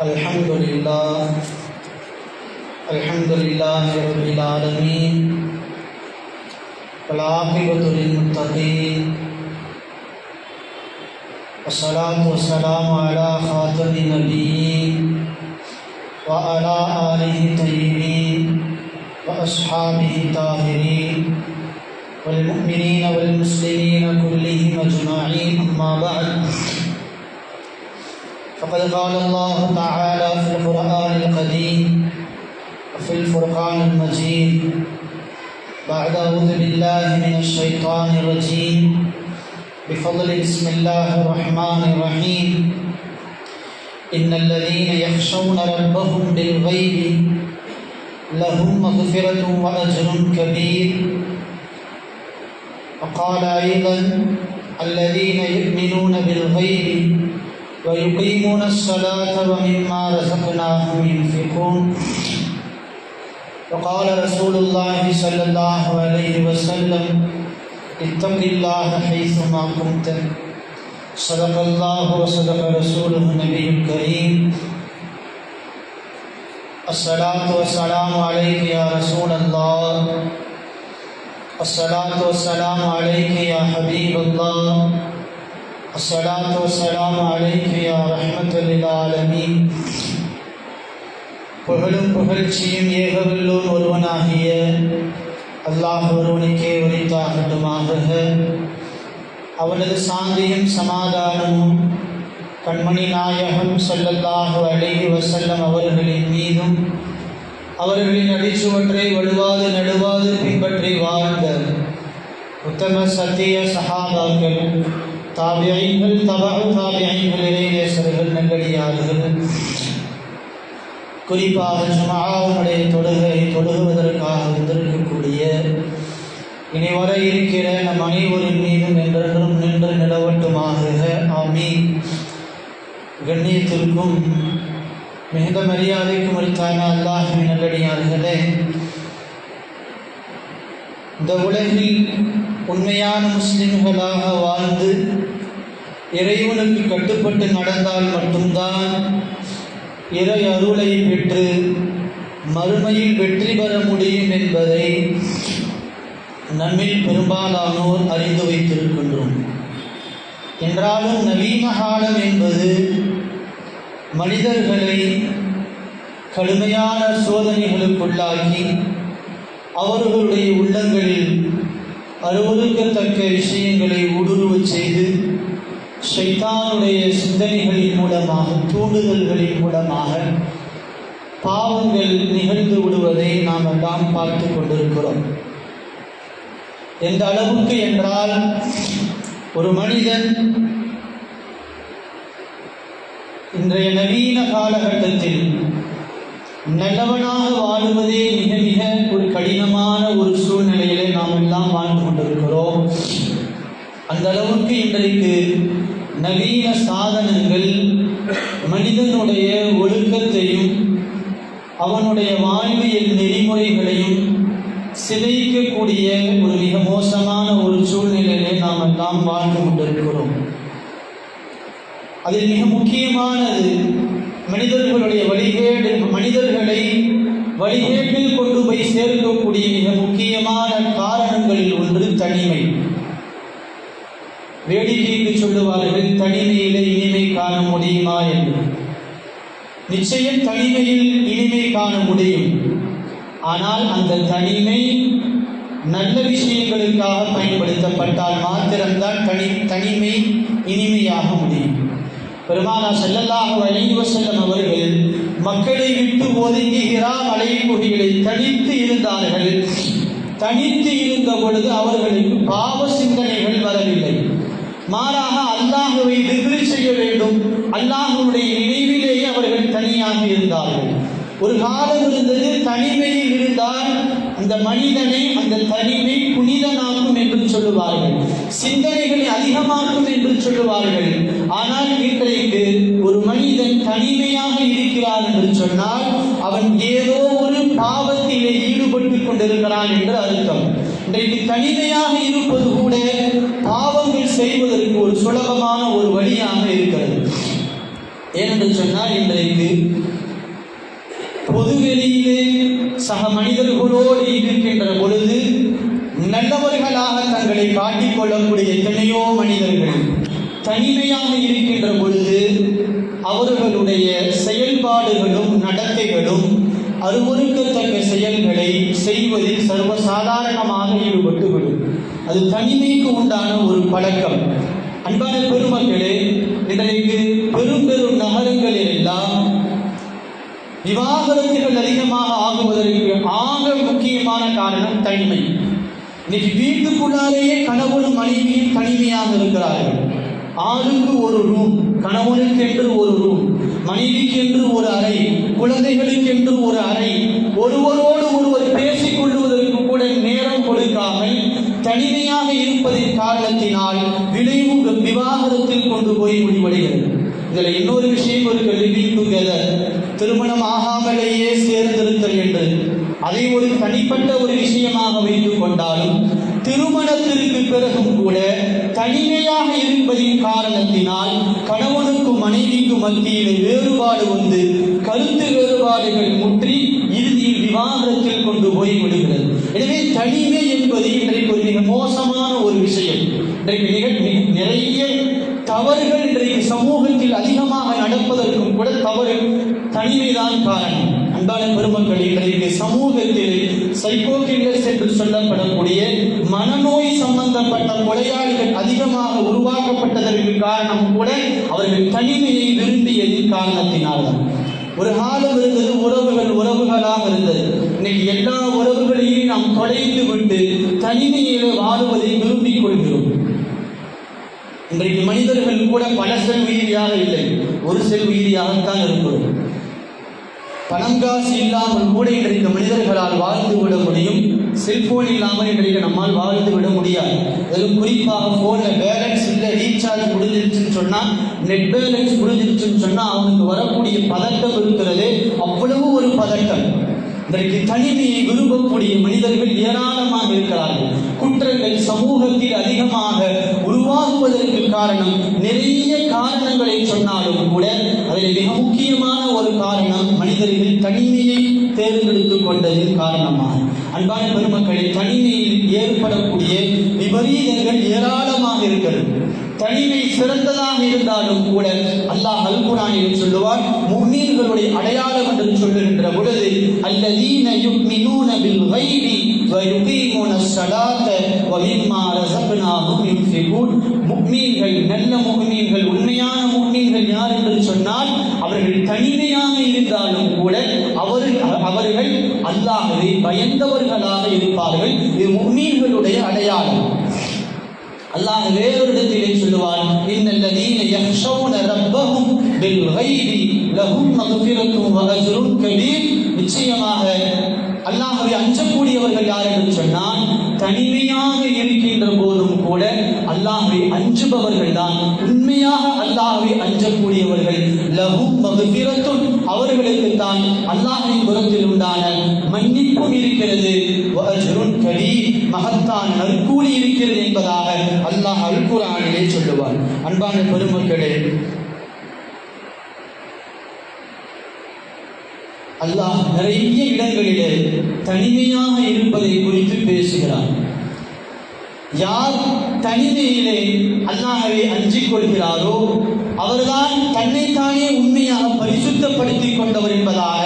الحمد لله الحمد لله رب العالمين، والعاقبة للمتقين، والصلاة والسلام على خاتم النبيين وعلى آله الطيبين وأصحابه الطاهرين والمؤمنين والمسلمين كلهم أجمعين، أما بعد. فقد قال الله تعالى في القرآن القديم وفي الفرقان المجيد بعد أعوذ بالله من الشيطان الرجيم بفضل بسم الله الرحمن الرحيم إن الذين يخشون ربهم بالغيب لهم مغفرة وأجر كبير وقال أيضا الذين يؤمنون بالغيب ويقيمون الصلاة ومما رزقناهم ينفقون. وقال رسول الله صلى الله عليه وسلم اتق الله حيثما كنت. صدق الله وصدق رسوله النبي الكريم. الصلاة والسلام عليك يا رسول الله. الصلاة والسلام عليك يا حبيب الله. الصلاة والسلام عليك يا رحمة للعالمين புகழும் புகழ்ச்சியும் ஏகவல்லோன் ஒருவனாகிய அல்லாஹ் ஒருவனுக்கே உரித்தாகட்டுமாக அவனது சாந்தியும் சமாதானமும் கண்மணி நாயகம் ஸல்லல்லாஹு அலைஹி வஸல்லம் அவர்களின் மீதும் அவர்களின் அடிச்சுவற்றை வலுவாது நடுவாது பின்பற்றி வாழ்ந்த உத்தம சத்திய சஹாபாக்கள் தாபியங்கள் தபு தாபியங்கள் இறைநேசர்கள் நல்லடியார்கள் குறிப்பாக ஜுமாவுடைய தொழுகை தொழுகுவதற்காக வந்திருக்கக்கூடிய இனி வர இருக்கிற நம் அனைவரின் மீதும் என்றென்றும் நின்று நிலவட்டுமாக ஆமி கண்ணியத்திற்கும் மிகுந்த மரியாதைக்கும் உரித்தான அல்லாஹின் நல்லடியார்களே இந்த உலகில் உண்மையான முஸ்லிம்களாக வாழ்ந்து இறைவனுக்கு கட்டுப்பட்டு நடந்தால் மட்டும்தான் இறை அருளை பெற்று மறுமையில் வெற்றி பெற முடியும் என்பதை நம்மில் பெரும்பாலானோர் அறிந்து வைத்திருக்கின்றோம். என்றாலும் நவீன காலம் என்பது மனிதர்களை கடுமையான சோதனைகளுக்குள்ளாக்கி அவர்களுடைய உள்ளங்களில் அருவருக்கத்தக்க விஷயங்களை ஊடுருவச் செய்து ஷைத்தானுடைய சிந்தனைகளின் மூலமாக தூண்டுதல்களின் மூலமாக பாவங்கள் நிகழ்ந்து விடுவதை நாம் எல்லாம் பார்த்து கொண்டிருக்கிறோம். எந்த அளவுக்கு என்றால் ஒரு மனிதன் இன்றைய நவீன காலகட்டத்தில் நல்லவனாக வாழுவதே மிக மிக ஒரு கடினமான ஒரு சூழ்நிலையிலே நாம் எல்லாம் வாழ்ந்து கொண்டிருக்கிறோம். அந்த அளவுக்கு இன்றைக்கு நவீன சாதனங்கள் மனிதனுடைய ஒழுக்கத்தையும் அவனுடைய வாழ்வியல் நெறிமுறைகளையும் சிதைக்கக்கூடிய ஒரு மிக மோசமான ஒரு சூழ்நிலையிலே நாம் எல்லாம் வாழ்ந்து கொண்டிருக்கிறோம். அதில் மிக முக்கியமானது மனிதர்களுடைய வழிகேடு மனிதர்களை வழிகேட்டில் கொண்டு போய் சேர்க்கக்கூடிய மிக முக்கியமான காரணங்களில் ஒன்று தனிமை. வேடிக்கைக்கு சொல்லுவார்கள் தனிமையிலே இனிமை காண முடியுமா என்று? நிச்சயம் தனிமையில் இனிமை காண முடியும். ஆனால் அந்த தனிமை நல்ல விஷயங்களுக்காக பயன்படுத்தப்பட்டால் மாத்திரம்தான் தனி தனிமை இனிமையாக முடியும். பெருமானா செல்லல்லாஹு அலைஹி செல்லும் அவர்கள் மக்களை விட்டு ஒதுங்குகிறா மலைக்குடிகளை தனித்து இருந்தார்கள். தனித்து இருந்த பொழுது அவர்களுக்கு பாவ சிந்தனைகள் வரவில்லை. மாறாக அல்லாஹுவை திக்ரு செய்ய வேண்டும். அல்லாஹுடைய நினைவிலேயே அவர்கள் தனியாக இருந்தார்கள். ஒரு காலம் இருந்தது தனிமையில் இருந்தால் அந்த மனிதனை அந்த தனிமை புனிதனாக்கும் என்று சொல்லுவார்கள். சிந்தனைகளை அதிகமாக்கும் என்று சொல்லுவார்கள். ஆனால் இன்றைக்கு ஒரு மனிதன் தனிமையாக இருக்கிறான் என்று சொன்னால் அவன் ஏதோ ஒரு பாவத்திலே ஈடுபட்டு கொண்டிருக்கிறான் என்று அர்த்தம். இன்றைக்கு தனிமையாக இருப்பது கூட என்று சொன்னால் இன்றைக்கு பொதுவெளியிலே சக மனிதர்களோடு இருக்கின்ற பொழுது நல்லவர்களாக தங்களை காட்டிக் கொள்ளக்கூடிய எத்தனையோ மனிதர்கள் தனிமையாக இருக்கின்ற பொழுது அவர்களுடைய செயல்பாடுகளும் நடத்தைகளும் அருவருக்கத்தக்க செயல்களை செய்வதில் சர்வசாதாரணமாக ஈடுபட்டுவிடும் அது தனிமைக்கு உண்டான ஒரு பழக்கம். அன்பான பெருமக்களே இன்றைக்கு பெரும் பெரும் விவாகரத்துகள் அதிகமாக ஆகுவதற்கு ஆக முக்கியமான காரணம் தனிமை. இன்னைக்கு வீட்டுக்குள்ளாலேயே கணவனும் மனைவியும் தனிமையாக இருக்கிறார்கள். ஆளுக்கு ஒரு ரூம் கணவனுக்கு என்று ஒரு ரூம் மனைவிக்கு என்று ஒரு அறை குழந்தைகளுக்கு என்று ஒரு அறை ஒருவரோடு ஒருவர் பேசிக் கொள்வதற்கு கூட நேரம் கொடுக்காமல் தனிமையாக இருப்பதின் காரணத்தினால் விளைவு விவாகரத்தில் கொண்டு போய் முடிவடைகிறது. இதில் இன்னொரு விஷயம் ஒரு லிவிங் டுகெதர் திருமணம் ஆகாமலேயே சேர்ந்திருத்தல் என்று. அதை ஒரு தனிப்பட்ட ஒரு விஷயமாக வைத்துக் கொண்டாலும் திருமணத்திற்கு பிறகும் கூட தனிமையாக இருப்பதின் காரணத்தினால் கணவனுக்கும் மனைவிக்கும் மத்தியிலே வேறுபாடு வந்து கருத்து வேறுபாடுகள் முற்றி இறுதியில் விவாதத்தில் கொண்டு போய் விடுகிறது எனவே தனிமை என்பது இன்றைக்கு ஒரு மிக மோசமான ஒரு விஷயம். இன்றைக்கு மிக நிறைய தவறுகள் இன்றைக்கு சமூகத்தில் அதிகமாக நடப்பதற்கும் கூட தவறு. தனிமைதான் காரணம். அன்பான பெருமக்கள் இன்றைக்கு சமூகத்தில் சைக்கோகில்லர்ஸ் என்று சொல்லப்படக்கூடிய மனநோய் சம்பந்தப்பட்ட கொலையாளிகள் அதிகமாக உருவாக்கப்பட்டதற்கு காரணம் கூட அவர்கள் தனிமையை விரும்பியதின் காரணத்தினால்தான். ஒரு காலம் இருந்தது உறவுகள் உறவுகளாக இருந்தது. இன்னைக்கு எல்லா உறவுகளையும் நாம் தொலைத்து விட்டு தனிமையிலே வாழுவதை விரும்பிக் கொள்கிறோம். இன்றைக்கு மனிதர்கள் கூட பல செல் உயிரியாக இல்லை. ஒரு செல் உயிரியாகத்தான் இருக்கிறோம் பணம் காசு இல்லாமல் கூட இன்றைக்கு மனிதர்களால் வாழ்ந்து விட முடியும். செல்போன் இல்லாமல் இன்றைக்கு நம்மால் வாழ்ந்து விட முடியாது. அது குறிப்பாக ஃபோனில் பேலன்ஸ் இல்லை ரீசார்ஜ் முடிஞ்சிருச்சுன்னு சொன்னால் நெட் பேலன்ஸ் முடிஞ்சிருச்சுன்னு சொன்னால் அவனுக்கு வரக்கூடிய பதட்டம் இருக்கிறது அவ்வளவு ஒரு பதட்டம். இன்றைக்கு தனிமையை விரும்பக்கூடிய மனிதர்கள் ஏராளமாக இருக்கிறார்கள். குற்றங்கள் சமூகத்தில் அதிகமாக உருவாகுவதற்கு காரணம் நிறைய காரணங்களை சொன்னாலும் கூட அதில் மிக முக்கியமான ஒரு காரணம் மனிதர்கள் தனிமையை தேர்ந்தெடுத்துக் கொண்டதின் காரணமாக. அன்பான பெருமக்களை தனிமையில் ஏற்படக்கூடிய விபரீதங்கள் ஏராளமாக இருக்கிறது. தனிமை சிறந்ததாக இருந்தாலும் கூட அல்லாஹ் அல் என்று சொல்லுவார் முன்னீர்களுடைய அடையாளம் என்று சொல்லுகின்ற பொழுது அல்லதீன யுக்மினூன பில் கைபி ويقيمون الصلاة ومما رزقناهم ينفقون முக்மீன்கள் நல்ல முக்மீன்கள் உண்மையான முக்மீன்கள் யார் என்று சொன்னால் அவர்கள் தனிமையாக இருந்தாலும் கூட அவர்கள் அவர்கள் அல்லாஹ்வை பயந்தவர்களாக இருப்பார்கள் இது முக்மீன்களுடைய அடையாளம் அல்லாஹ் வேறொரு இடத்திலே சொல்லுவார் இன்னல்லதீன யஹ்ஷௌன ரப்பஹும் பில்கைதி லஹும் மக்ஃபிரத்தும் வ கபீர் நிச்சயமாக அல்லாஹ்வை அஞ்சக்கூடியவர்கள் யார் என்று சொன்னால் தனிமையாக இருக்கின்ற போதும் கூட அல்லாஹ்வை அஞ்சுபவர்கள் தான். உண்மையாக அல்லாஹ்வை அஞ்சக்கூடியவர்கள் லஹும் மக்ஃபிரத்தும் அவர்களுக்கு தான் அல்லாஹ்வின் புறத்தில் உண்டான மன்னிப்பும் இருக்கிறது. வ அஜ்ருன் கபீர் மகத்தான நற்கூலி இருக்கிறது என்பதாக அல்லாஹ் அல்குர்ஆனிலே சொல்லுவார் அன்பான பெருமக்களே அல்லாஹ் நிறைய இடங்களிலே தனிமையாக இருப்பதை குறித்து பேசுகிறார் யார் தனிமையிலே அல்லாஹவை அஞ்சிக் கொள்கிறாரோ அவர்தான் தன்னைத்தானே உண்மையாக பரிசுத்தப்படுத்திக் கொண்டவர் என்பதாக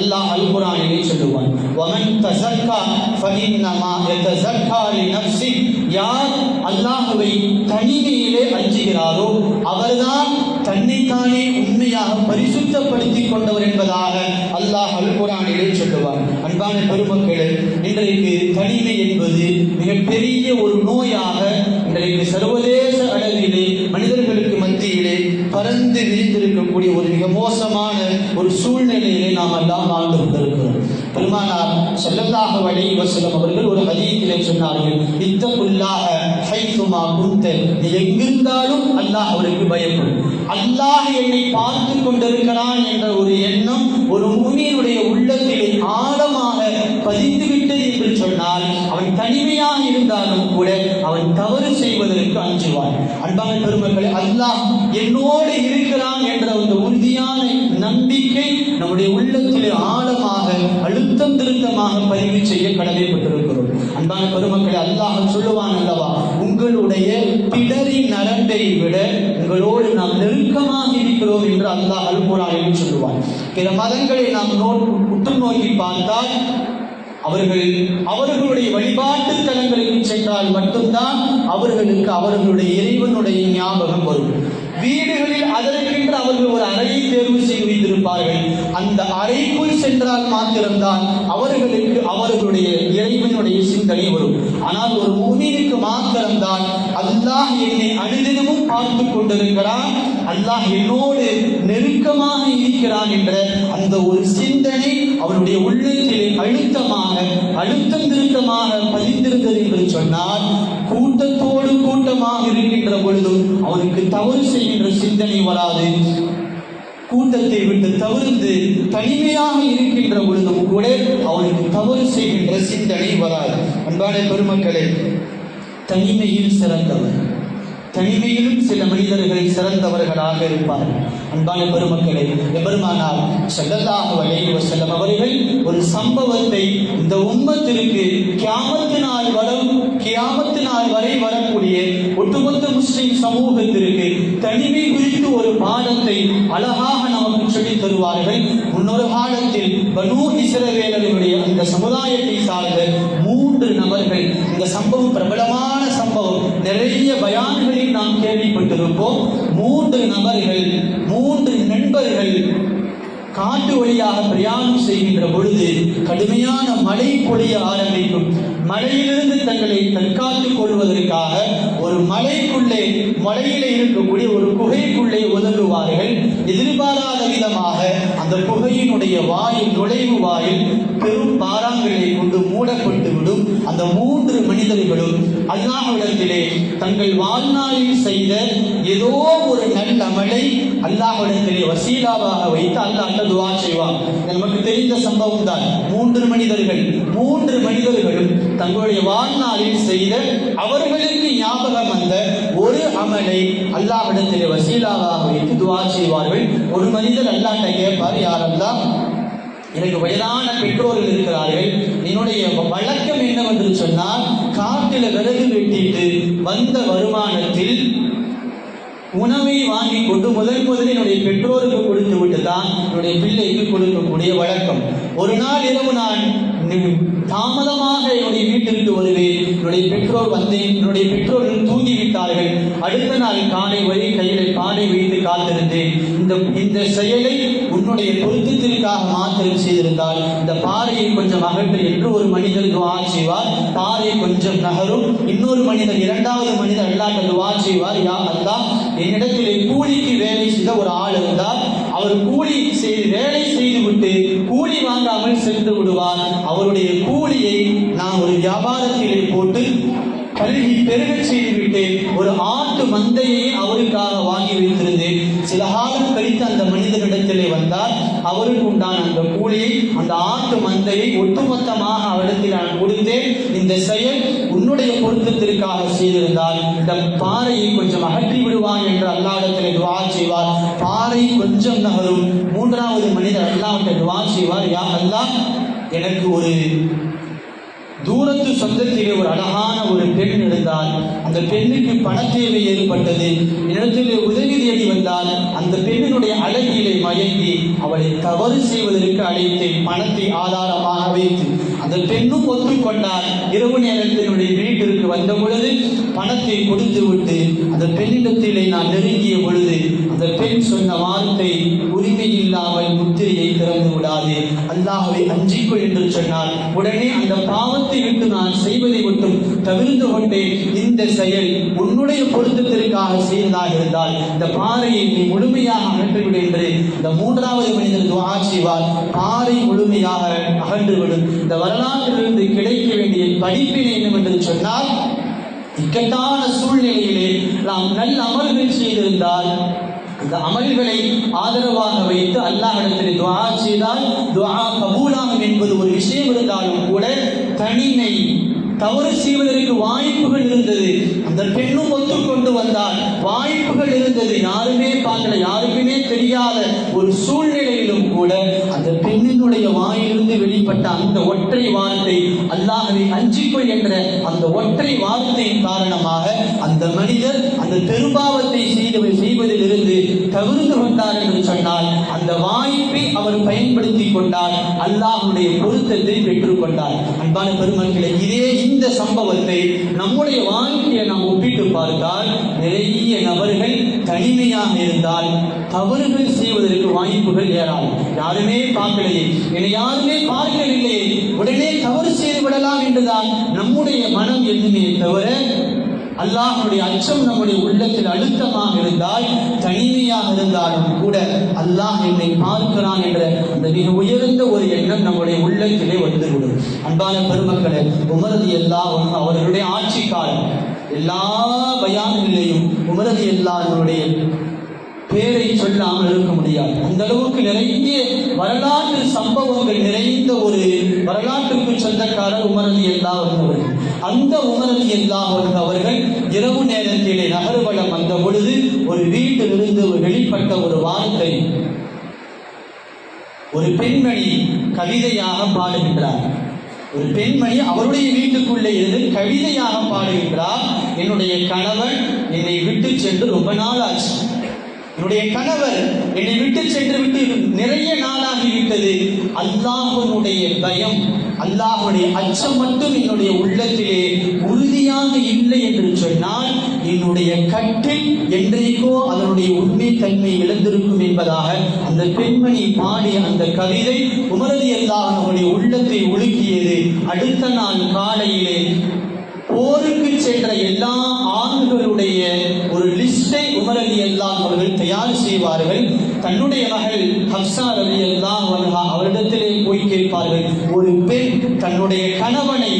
அல்லாஹ் அல் குர்ஆனிலே சொல்லுவான். வமன் தசக்கா ஃபஇன்னமா யதஸக்கா லினஃப்ஸி யார் அல்லாஹ்வை தனிமையிலே அஞ்சுகிறாரோ அவர்தான் தன்னைத்தானே உண்மையாக பரிசுத்தப்படுத்திக் கொண்டவர் என்பதாக அல்லாஹ் அல்குரானிலே சொல்லுவார் அன்பான பெருமக்களே இன்றைக்கு தனிமை என்பது மிகப்பெரிய ஒரு நோயாக இன்றைக்கு சர்வதேச அளவிலே மனிதர்களுக்கு மத்தியிலே பறந்து விரிந்திருக்கக்கூடிய ஒரு மிக மோசமான ஒரு சூழ்நிலையிலே நாம் எல்லாம் வாழ்ந்து கொண்டிருக்கிறோம் பெருமானார் ஸல்லல்லாஹு வழி வசலம் அவர்கள் ஒரு ஹதீஸிலே சொன்னார்கள் இத்தகுல்லாஹ ஹைசுமா குந்தல் நீ எங்கிருந்தாலும் அல்லாஹ் அவருக்கு பயப்படும். அல்லாஹ் என்னை பார்த்து கொண்டிருக்கிறான் என்ற ஒரு எண்ணம் ஒரு மூமியினுடைய உள்ளத்திலே ஆழமாக பதிந்துவிட்டது என்று சொன்னால் அவன் தனிமையாக இருந்தாலும் கூட அவன் தவறு செய்வதற்கு அஞ்சுவான். அன்பான பெருமக்களை அல்லாஹ் என்னோடு இருக்கிறான் என்ற அந்த உறுதியான நம்பிக்கை நம்முடைய உள்ளத்திலே ஆழமாக அழுத்தம் திருத்தமாக பதிவு செய்ய கடமைப்பட்டிருக்கிறோம். அன்பான பெருமக்களை அல்லாஹ் சொல்லுவான் அல்லவா? உங்களுடைய பிடரி நரம்பை விட உங்களோடு நாம் நெருக்கமாக இருக்கிறோம் என்று அல்லாஹ் அல்குரானில் சொல்லுவார். பிற மதங்களை நாம் நோ உற்று நோக்கி பார்த்தால் அவர்கள் அவர்களுடைய வழிபாட்டு தலங்களுக்கு சென்றால் மட்டும்தான் அவர்களுக்கு அவர்களுடைய இறைவனுடைய ஞாபகம் வரும். வீடுகளில் அதற்கென்று அவர்கள் ஒரு அறையை தேர்வு செய்து வைத்திருப்பார்கள். அந்த அறைக்குள் சென்றால் மாத்திரம்தான் அவர்களுக்கு அவர்களுடைய இறைவனுடைய சிந்தனை வரும். ஆனால் ஒரு மூமினுக்கு மாத்திரம்தான் அல்லாஹ் என்னை அனுதினமும் பார்த்து கொண்டிருக்கிறான். அல்லாஹ் என்னோடு நெருக்கமாக இருக்கிறான் என்ற அந்த ஒரு சிந்தனை அவருடைய உள்ளத்திலே அழுத்தமாக அழுத்தம் திருத்தமாக பதிந்திருந்தது என்று சொன்னால் கூட்டத்தோடு கூட்டமாக இருக்கின்ற பொழுதும் அவனுக்கு தவறு செய்கின்ற சிந்தனை வராது. கூட்டத்தை விட்டு தவிர்த்து தனிமையாக இருக்கின்ற பொழுதும் கூட அவனுக்கு தவறு செய்கின்ற சிந்தனை வராது. அன்பான பெருமக்களே தனிமையில் சிறந்தவர். தனிமையிலும் சில மனிதர்கள் சிறந்தவர்களாக இருப்பார்கள் அன்பான பெருமக்களே எபெருமானால் செல்லதாக அலைஹி செல்லும் அவர்கள் ஒரு சம்பவத்தை இந்த உம்மத்திற்கு கியாமத்து நாள் வரும் கியாமத்து நாள் வரை வரக்கூடிய ஒட்டுமொத்த முஸ்லிம் சமூகத்திற்கு தனிமை குறித்து ஒரு பாடத்தை அழகாக நமக்கு தருவார்கள் முன்னொரு காலத்தில் பனு இஸ்ரவேலர்களுடைய அந்த சமுதாயத்தை சார்ந்த மூன்று நபர்கள் இந்த சம்பவம் பிரபலமான சம்பவம் நிறைய பயான்களில் நாம் கேள்விப்பட்டிருப்போம். மூன்று நபர்கள் மூன்று நண்பர்கள் காட்டு வழியாக பிரயாணம் செய்கின்ற பொழுது கடுமையான மழை பொழிய ஆரம்பிக்கும். மழையிலிருந்து தங்களை தற்காத்துக் கொள்வதற்காக ஒரு மலைக்குள்ளே மலையிலே இருக்கக்கூடிய ஒரு குகைக்குள்ளே ஒதுங்குவார்கள். எதிர்பாராத விதமாக அந்த குகையினுடைய வாயில் நுழைவு வாயில் பெரும் பாறாங்களை கொண்டு மூடப்பட்டு விடும் அந்த மூன்று மனிதர்களும் அல்லாஹ்விடத்திலே தங்கள் வாழ்நாளில் செய்த ஏதோ ஒரு நல்ல அமலை அல்லாஹுடைய வசீலாவாக வைத்து அல்லாஹ் துவா செய்வான். நமக்கு தெரிந்த சம்பவம் தான். மூன்று மனிதர்கள் மூன்று மனிதர்களும் தங்களுடைய வாழ்நாளில் செய்த அவர்களுக்கு ஞாபகம் வந்த ஒரு அமலை அல்லாஹ்விடத்திலே வசீலாவாக வைத்து துவா செய்வார்கள். ஒரு மனிதர் அல்லாஹ்ட்ட கேட்பார் யாரெல்லாம் எனக்கு வயதான பெற்றோர்கள் இருக்கிறார்கள். என்னுடைய வழக்கம் என்னவென்று சொன்னால் காட்டில விறகு வெட்டிட்டு வந்த வருமானத்தில் உணவை வாங்கி கொண்டு முதல் முதலில் என்னுடைய பெற்றோருக்கு கொடுத்து விட்டு தான் என்னுடைய பிள்ளைக்கு கொடுக்கக்கூடிய வழக்கம். ஒரு நாள் இரவு நான் தாமதமாக என்னுடைய வீட்டிற்கு வருவேன். என்னுடைய பெற்றோர் வந்தேன். என்னுடைய பெற்றோர்கள் தூங்கி விட்டார்கள் அடுத்த நாள் காலை வழி கையில் பானை வைத்து காத்திருந்தேன். இந்த இந்த செயலை உன்னுடைய பொருத்தத்திற்காக மாத்திரம் செய்திருந்தால் இந்த பாறையை கொஞ்சம் அகற்று என்று ஒரு மனிதர் துவா செய்வார். பாறை கொஞ்சம் நகரும். இன்னொரு மனிதர் இரண்டாவது மனிதர் அல்லாட்ட துவா செய்வார். யா அல்லா என்னிடத்திலே கூலிக்கு வேலை செய்த ஒரு ஆள் இருந்தால் அவர் கூலி செய்து வேலை செய்து விட்டு கூலி வாங்காமல் சென்று விடுவார். அவருடைய கூலியை நான் ஒரு வியாபாரத்திலே போட்டு கல்வி பெருகச் செய்துவிட்டு ஒரு ஆட்டு மந்தையை அவருக்காக வாங்கி வைத்திருந்தேன் சில காலம் கழித்து அந்த மனிதனிடத்திலே வந்தார் அவருக்கு உண்டான அந்த கூலியை அந்த ஆட்டு மந்தையை ஒட்டுமொத்தமாக அவரிடத்தில் நான் கொடுத்தேன் இந்த செயல் உன்னுடைய பொருத்தத்திற்காக செய்திருந்தால் இந்த பாறையை கொஞ்சம் அகற்றி விடுவான் என்று அல்லாஹ்விடத்திலே துவா செய்வார். பாறை கொஞ்சம் நகரும். மூன்றாவது மனிதர் அல்லாவிட்ட துவா செய்வார். யா அல்லாஹ் எனக்கு ஒரு தூரத்து சொந்தத்திலே ஒரு அழகான ஒரு பெண் இருந்தால் அந்த பெண்ணுக்கு பண தேவை ஏற்பட்டது. இடத்திலே உதவி தேடி வந்தால் அந்த பெண்ணினுடைய அழகிலே மயங்கி அவளை தவறு செய்வதற்கு அழைத்தேன் பணத்தை ஆதாரமாக வைத்து அந்த பெண்ணும் ஒத்துக்கொண்டால் இரவு நேரத்தினுடைய வீட்டிற்கு வந்த பொழுது பணத்தை கொடுத்து விட்டு அந்த பெண்ணிடத்திலே நான் நெருங்கிய பொழுது அந்த பெண் சொன்ன வார்த்தை உரிமை இல்லாமல் முத்திரையை திறந்து விடாதே. அல்லாஹவை அஞ்சிக்கோ என்று சொன்னால் உடனே அந்த பாவத்தை விட்டு நான் செய்வதை மட்டும் தவிர்த்து கொண்டேன் இந்த செயல் உன்னுடைய பொருத்தத்திற்காக செய்ததாக இருந்தால் இந்த பாறையை நீ முழுமையாக அகற்றிவிடு என்று இந்த மூன்றாவது மனிதர் துவா செய்வார். பாறை முழுமையாக அகன்றுவிடும் இந்த வர வரலாற்றிலிருந்து கிடைக்க வேண்டிய படிப்பினை என்னவென்று சொன்னால் இக்கட்டான சூழ்நிலையிலே நாம் நல்ல அமல்கள் செய்திருந்தால் இந்த அமல்களை ஆதரவாக வைத்து அல்லாஹிடத்தில் துவா செய்தால் துவா கபூலாம் என்பது ஒரு விஷயம் இருந்தாலும் கூட தனிமை தவறு செய்வதற்கு வாய்ப்புகள் இருந்தது. அந்த பெண்ணும் ஒத்துக்கொண்டு வந்தால் வாய்ப்புகள் இருந்தது. யாருமே பார்க்கல. யாருக்குமே தெரியாத ஒரு சூழ்நிலையிலும் கூட அந்த பெண்ணினுடைய வாயிலிருந்து வெளிப்பட்ட அந்த ஒற்றை வார்த்தை அல்லாஹவை அஞ்சிக்கொள் என்ற அந்த ஒற்றை வார்த்தையின் காரணமாக அந்த மனிதர் அந்த பெரும்பாவத்தை செய்து தவிர்த்து கொண்டார் என்று சொன்னால் அந்த வாய்ப்பை அவர் பயன்படுத்தி கொண்டார் அல்லாஹ்வுடைய பொருத்தத்தை பெற்றுக்கொண்டார் அன்பான பெருமக்களே இதே இந்த சம்பவத்தை நம்முடைய வாழ்க்கையை நாம் ஒப்பிட்டு பார்த்தால் நிறைய நபர்கள் தனிமையாக இருந்தால் தவறுகள் செய்வதற்கு வாய்ப்புகள் ஏறாது. யாருமே பார்க்கலையே. என்னை யாருமே பார்க்கவில்லையே. உடனே தவறு செய்து விடலாம் என்றுதான் நம்முடைய மனம் எண்ணுமே தவிர அல்லாஹுடைய அச்சம் நம்முடைய உள்ளத்தில் அழுத்தமாக இருந்தால் தனிமையாக இருந்தாலும் கூட அல்லாஹ் என்னை பார்க்கிறான் என்ற அந்த மிக உயர்ந்த ஒரு எண்ணம் நம்முடைய உள்ளத்திலே வந்துவிடும். அன்பான பெருமக்களே உமரது எல்லாம் அவர்களுடைய ஆட்சி காலம் எல்லா பயான்களிலேயும் உமரது எல்லாருடைய பேரை சொல்லாமல் இருக்க முடியாது. அந்த அளவுக்கு நிறைய வரலாற்று சம்பவங்கள் நிறைந்த ஒரு வரலாற்றுக்கு சொந்தக்காரர் உமரது எல்லா வந்தவர்கள் அந்த உமரதி எல்லாம் அவர்கள் இரவு நேரத்திலே நகர்வலம் வந்த பொழுது ஒரு வீட்டிலிருந்து வெளிப்பட்ட ஒரு வார்த்தை. ஒரு பெண்மணி கவிதையாக பாடுகின்றார். ஒரு பெண்மணி அவருடைய வீட்டுக்குள்ளே இருந்து கவிதையாக பாடுகின்றார். என்னுடைய கணவன் என்னை விட்டு சென்று ரொம்ப நாள் ஆச்சு என்னுடைய கணவர் என்னை விட்டு சென்று விட்டு நிறைய நாளாகிவிட்டது. அல்லாஹனுடைய பயம் அல்லாஹுடைய அச்சம் மட்டும் என்னுடைய உள்ளத்திலே உறுதியாக இல்லை என்று சொன்னால் என்னுடைய கட்டில் என்றைக்கோ அதனுடைய உண்மை தன்மை இழந்திருக்கும் என்பதாக அந்த பெண்மணி பாடிய அந்த கவிதை உமரதி அல்லாஹ் அவனுடைய உள்ளத்தை ஒழுக்கியது. அடுத்த நாள் காலையிலே போருக்கு சென்ற எல்லா ஆண்களுடைய ஒரு லிஸ்ட் உமர் அலி அல்லாஹ் அவர்கள் தயார் செய்வார்கள். தன்னுடைய மகள் ஹப்சா அலி அல்லாஹ் அவரிடத்திலே போய் கேட்பார்கள். ஒரு பெண் தன்னுடைய கணவனை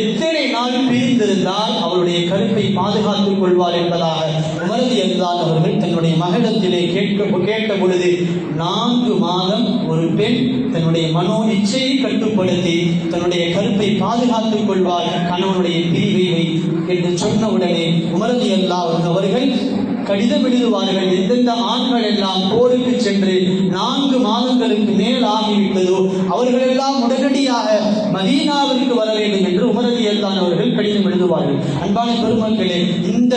எத்தனை நாள் பிரிந்திருந்தால் அவருடைய கருப்பை பாதுகாத்துக் கொள்வார் என்பதாக உமரதி அல்லாஹ் அவர்கள் தன்னுடைய மகளிடத்திலே கேட்க கேட்ட பொழுது நான்கு மாதம் ஒரு பெண் தன்னுடைய மனோ இச்சையை கட்டுப்படுத்தி தன்னுடைய கருப்பை பாதுகாத்துக் கொள்வார். கணவனுடைய பிரிவை என்று சொன்ன உடனே உமரதி அல்லா அவர்கள் கடிதம் எழுதுவார்கள் எந்தெந்த ஆண்கள் எல்லாம் போருக்கு சென்று நான்கு மாதங்களுக்கு மேல் ஆகிவிட்டதோ அவர்களெல்லாம் உடனடியாக மதீனாவிற்கு வர வேண்டும் என்று உமரதி அல்லான் அவர்கள் கடிதம் எழுதுவார்கள். அன்பான பெருமக்களே இந்த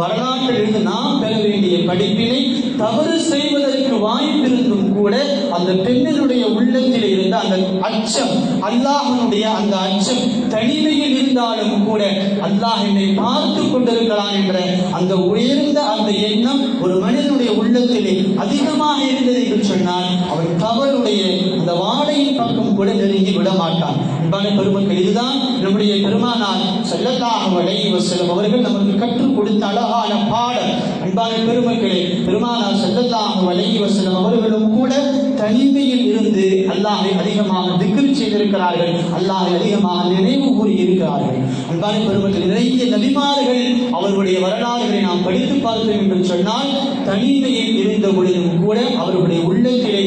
வரலாற்றிலிருந்து நாம் பெற வேண்டிய படிப்பினை தவறு செய்வதற்கு வாய்ப்பிருந்தும் கூட அந்த பெண்ணினுடைய உள்ளத்தில் இருந்த அந்த அச்சம் அல்லாஹனுடைய அந்த அச்சம் தனிமையில் இருந்தாலும் கூட அல்லாஹ் என்னை பார்த்து கொண்டிருக்கிறான் என்ற அந்த உயர்ந்த அந்த எண்ணம் ஒரு மனிதனுடைய உள்ளத்திலே அதிகமாக இருந்தது என்று சொன்னால் அவன் தவறுடைய இந்த வாடையின் பக்கம் கூட நெருங்கி விட மாட்டான் அன்பான பெருமக்கள் இதுதான் நம்முடைய பெருமானார் செல்லல்லாக வலையை செல்லும் அவர்கள் நமக்கு கற்றுக் கொடுத்த அழகான பாடம். அன்பான பெருமக்களே பெருமானார் செல்லல்லாக வலையை செல்லும் அவர்களும் கூட தனிமையில் இருந்து அல்லாஹை அதிகமாக திக்ர் செய்திருக்கிறார்கள். அல்லாஹை அதிகமாக நினைவு கூறி இருக்கிறார்கள் அன்பான பெருமக்கள் நிறைய நபிமார்கள் அவர்களுடைய வரலாறுகளை நாம் படித்து பார்த்தோம் என்று சொன்னால் தனிமையில் இருந்த பொழுதும் கூட அவர்களுடைய உள்ளத்திலே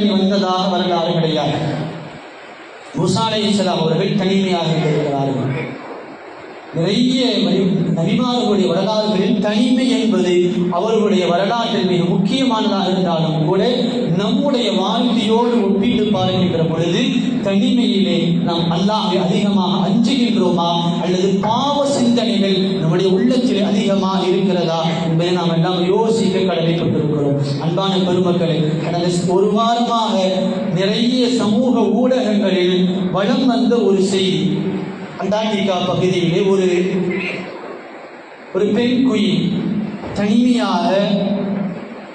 பாவ வந்ததாக வரலாறு கிடையாது முசாலை அலைஹிஸ்ஸலாம் அவர்கள் தனிமையாக இருக்கிறார்கள். நிறைய வரி- நபிமார்களுடைய வரலாறுகளில் தனிமை என்பது அவர்களுடைய வரலாற்றில் மிக முக்கியமானதாக இருந்தாலும் கூட நம்முடைய வாழ்க்கையோடு ஒப்பிட்டு பார்க்கின்ற பொழுது தனிமையிலே நாம் அல்லாஹை அதிகமாக அஞ்சுகின்றோமா அல்லது பாவ சிந்தனைகள் நம்முடைய உள்ளத்தில் அதிகமாக இருக்கிறதா என்பதை நாம் எல்லாம் யோசிக்க கடமைப்பட்டிருக்கிறோம். அன்பான பெருமக்களை கடந்த ஒரு வாரமாக நிறைய சமூக ஊடகங்களில் வளம் வந்த ஒரு செய்தி அண்டார்டிகா பகுதியிலே ஒரு ஒரு பெண் குயி தனிமையாக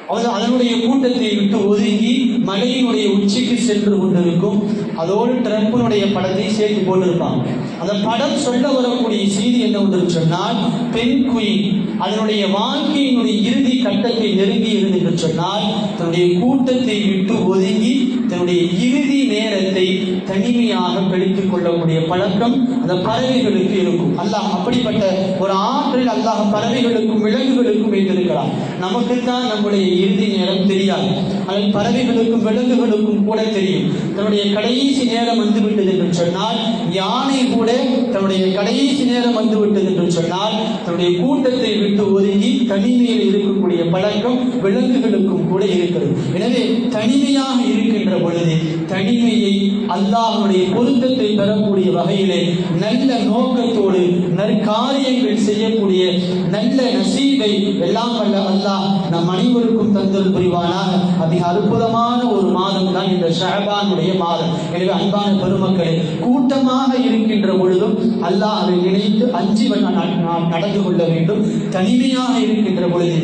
அது அதனுடைய கூட்டத்தை விட்டு ஒதுங்கி மலையினுடைய உச்சிக்கு சென்று கொண்டிருக்கும் அதோடு ட்ரம்பினுடைய படத்தை சேர்த்து போட்டிருப்பாங்க. அந்த படம் சொல்ல வரக்கூடிய செய்தி என்ன ஒன்று சொன்னால் பெண் குயின் அதனுடைய வாழ்க்கையினுடைய இறுதி கட்டத்தை நெருங்கி இருந்து என்று சொன்னால் தன்னுடைய கூட்டத்தை விட்டு ஒதுங்கி தன்னுடைய இறுதி நேரத்தை தனிமையாக கழித்துக் கொள்ளக்கூடிய பழக்கம் அந்த பறவைகளுக்கு இருக்கும். அல்லாஹ் அப்படிப்பட்ட ஒரு ஆற்றல் அல்லாஹ் பறவைகளுக்கும் விலங்குகளுக்கும் வைத்திருக்கிறார் நமக்குத்தான் நம்முடைய இறுதி நேரம் தெரியாது. பல- பறவைகளுக்கும் விலங்குகளுக்கும் கூட தெரியும். தன்னுடைய கடைசி நேரம் வந்துவிட்டது என்று சொன்னால் யானை கூட தன்னுடைய கடைசி நேரம் வந்துவிட்டது என்று சொன்னால் தன்னுடைய கூட்டத்தை விட்டு ஒதுங்கி தனிமையில் இருக்கக்கூடிய பழக்கம் விலங்குகளுக்கும் கூட இருக்கிறது. எனவே தனிமையாக இருக்கின்ற பொழுது தனிமையை அல்லாஹ்வுடைய பொருத்தத்தை பெறக்கூடிய வகையிலே நல்ல நோக்கத்தோடு நற்காரியங்கள் செய்யக்கூடிய நல்ல நசீபை எல்லாம் வல்ல அல்லாஹ் நம் அனைவருக்கும் தந்தல் புரிவானாக. மிக அற்புதமான ஒரு மாதம் தான் இந்த ஷஹபானுடைய மாதம். எனவே அன்பான பெருமக்களே கூட்டமாக இருக்கின்ற பொழுதும் அல்லாஹ் அதை நினைத்து அஞ்சு நாம் நடந்து கொள்ள வேண்டும். தனிமையாக இருக்கின்ற பொழுது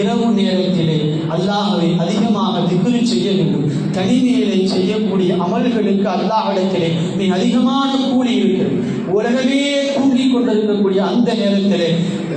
இரவு நேரத்திலே அல்லாஹவை அதிகமாக திக்ரு செய்ய வேண்டும். தனிமையிலே செய்யக்கூடிய அமல்களுக்கு அல்லாஹிடத்திலே நீ அதிகமான கூலி இருக்கிறது. உலகமே தூங்கிக் கொண்டிருக்கக்கூடிய அந்த நேரத்திலே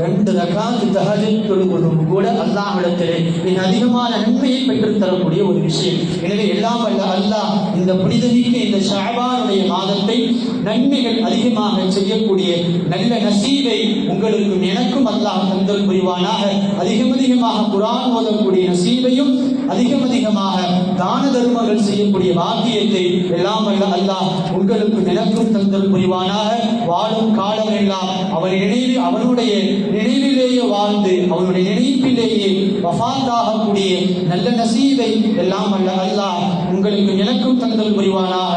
ரெண்டு ரகாத்து தஹஜத் தொழுவதும் கூட அல்லாஹிடத்திலே மிக அதிகமான நன்மையை பெற்றுத் தரக்கூடிய ஒரு விஷயம். எனவே எல்லாம் அல்ல அல்லாஹ் இந்த புனிதமிக்க இந்த ஷாபானுடைய மாதத்தை நன்மைகள் அதிகமாக செய்யக்கூடிய நல்ல நசீவை உங்களுக்கும் எனக்கும் அல்லாஹ் தந்தல் புரிவானாக. அதிகம் அதிகமாக குரான் ஓதக்கூடிய நசீவையும் அதிகம் அதிகமாக தான தர்மங்கள் செய்யக்கூடிய பாக்கியத்தை எல்லாம் அல்ல அல்லாஹ் உங்களுக்கும் எனக்கும் தந்தல் புரிவானாக. வாழும் காலம் எல்லாம் அவர் நினைவு அவனுடைய நினைவிலேயே வாழ்ந்து அவனுடைய நினைப்பிலேயே வஃத்தாகக்கூடிய நல்ல நசீவை எல்லாம் அல்ல அல்லாஹ் உங்களுக்கு எனக்கும் தந்தல் புரிவானாக.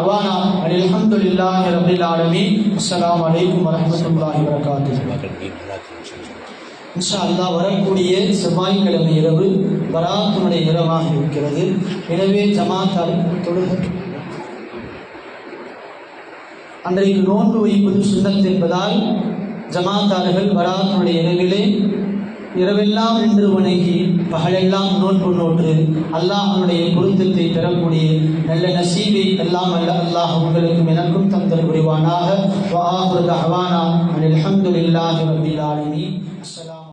அவானா அலமதுல்லாஹி ரபில் ஆலமீன். அஸ்ஸலாமு அலைக்கும் வரஹ்மத்துல்லாஹி வரகாத்துஹு இன்ஷா அல்லா வரக்கூடிய செவ்வாய்க்கிழமை இரவு பராத்தினுடைய இரவாக இருக்கிறது. எனவே ஜமாத்தால் தொழுகட்டும் அன்றைக்கு நோன்பு வைப்பது சுண்ணத் என்பதால் ஜமாத்தார்கள் பராத்தினுடைய இரவிலே இரவெல்லாம் நின்று வணங்கி பகலெல்லாம் நோன்பு நோற்று அல்லாஹனுடைய பொருத்தத்தை பெறக்கூடிய நல்ல நசீபை எல்லாம் அல்ல அல்லாஹ் உங்களுக்கும் எனக்கும் தந்தல் புரிவானாக. வஆஹிரு தஅவானா அனில் ஹம்துலில்லாஹி